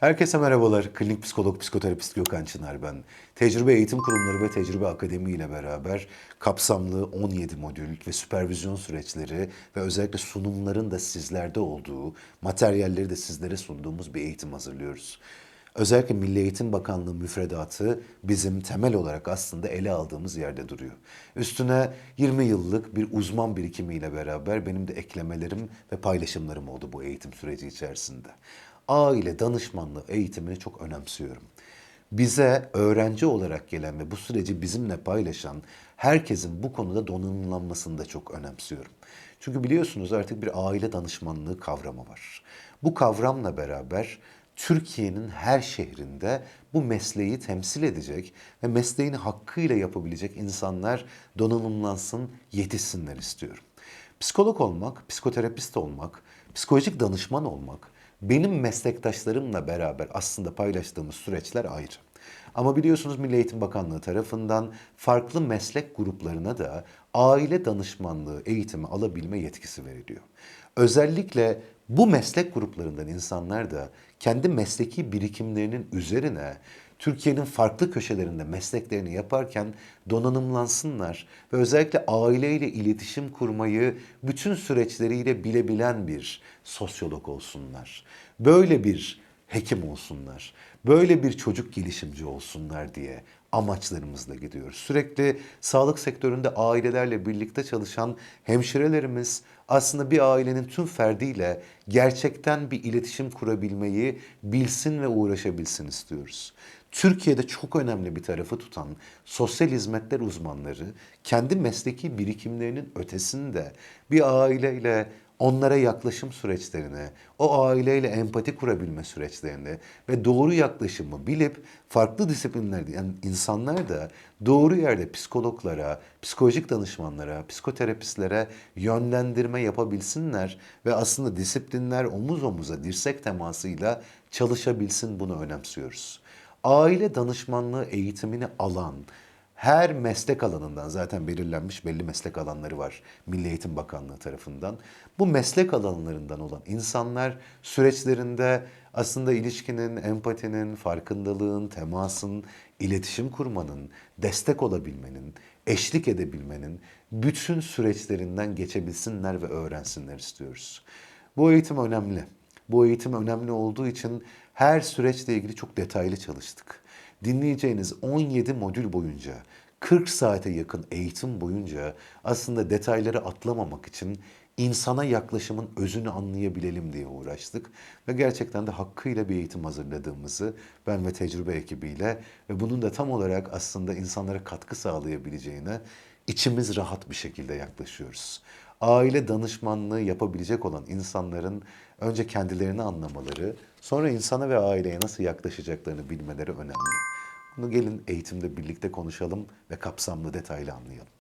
Herkese merhabalar. Klinik psikolog, psikoterapist Gökhan Çınar ben. Tecrübe Eğitim Kurumları ve Tecrübe Akademi ile beraber kapsamlı 17 modül ve süpervizyon süreçleri ve özellikle sunumların da sizlerde olduğu, materyalleri de sizlere sunduğumuz bir eğitim hazırlıyoruz. Özellikle Milli Eğitim Bakanlığı müfredatı bizim temel olarak aslında ele aldığımız yerde duruyor. Üstüne 20 yıllık bir uzman birikimiyle beraber benim de eklemelerim ve paylaşımlarım oldu bu eğitim süreci içerisinde. Aile danışmanlığı eğitimini çok önemsiyorum. Bize öğrenci olarak gelen ve bu süreci bizimle paylaşan herkesin bu konuda donanımlanmasını da çok önemsiyorum. Çünkü biliyorsunuz artık bir aile danışmanlığı kavramı var. Bu kavramla beraber Türkiye'nin her şehrinde bu mesleği temsil edecek ve mesleğini hakkıyla yapabilecek insanlar donanımlansın, yetişsinler istiyorum. Psikolog olmak, psikoterapist olmak, psikolojik danışman olmak benim meslektaşlarımla beraber aslında paylaştığımız süreçler ayrı. Ama biliyorsunuz Milli Eğitim Bakanlığı tarafından farklı meslek gruplarına da aile danışmanlığı eğitimi alabilme yetkisi veriliyor. Özellikle bu meslek gruplarından insanlar da kendi mesleki birikimlerinin üzerine Türkiye'nin farklı köşelerinde mesleklerini yaparken donanımlansınlar ve özellikle aileyle iletişim kurmayı bütün süreçleriyle bilebilen bir sosyolog olsunlar. Böyle bir hekim olsunlar. Böyle bir çocuk gelişimci olsunlar diye amaçlarımızla gidiyoruz. Sürekli sağlık sektöründe ailelerle birlikte çalışan hemşirelerimiz aslında bir ailenin tüm ferdiyle gerçekten bir iletişim kurabilmeyi bilsin ve uğraşabilsin istiyoruz. Türkiye'de çok önemli bir tarafı tutan sosyal hizmetler uzmanları kendi mesleki birikimlerinin ötesinde bir aileyle onlara yaklaşım süreçlerini, o aileyle empati kurabilme süreçlerini ve doğru yaklaşımı bilip farklı disiplinlerde yani insanlar da doğru yerde psikologlara, psikolojik danışmanlara, psikoterapistlere yönlendirme yapabilsinler ve aslında disiplinler omuz omuza dirsek temasıyla çalışabilsin bunu önemsiyoruz. Aile danışmanlığı eğitimini alan her meslek alanından zaten belirlenmiş belli meslek alanları var Milli Eğitim Bakanlığı tarafından. Bu meslek alanlarından olan insanlar süreçlerinde aslında ilişkinin, empatinin, farkındalığın, temasın, iletişim kurmanın, destek olabilmenin, eşlik edebilmenin bütün süreçlerinden geçebilsinler ve öğrensinler istiyoruz. Bu eğitim önemli. Bu eğitim önemli olduğu için her süreçle ilgili çok detaylı çalıştık. Dinleyeceğiniz 17 modül boyunca 40 saate yakın eğitim boyunca aslında detayları atlamamak için insana yaklaşımın özünü anlayabilelim diye uğraştık. Ve gerçekten de hakkıyla bir eğitim hazırladığımızı ben ve tecrübe ekibiyle ve bunun da tam olarak aslında insanlara katkı sağlayabileceğine içimiz rahat bir şekilde yaklaşıyoruz. Aile danışmanlığı yapabilecek olan insanların önce kendilerini anlamaları, sonra insana ve aileye nasıl yaklaşacaklarını bilmeleri önemli. Bunu gelin eğitimde birlikte konuşalım ve kapsamlı detaylı anlayalım.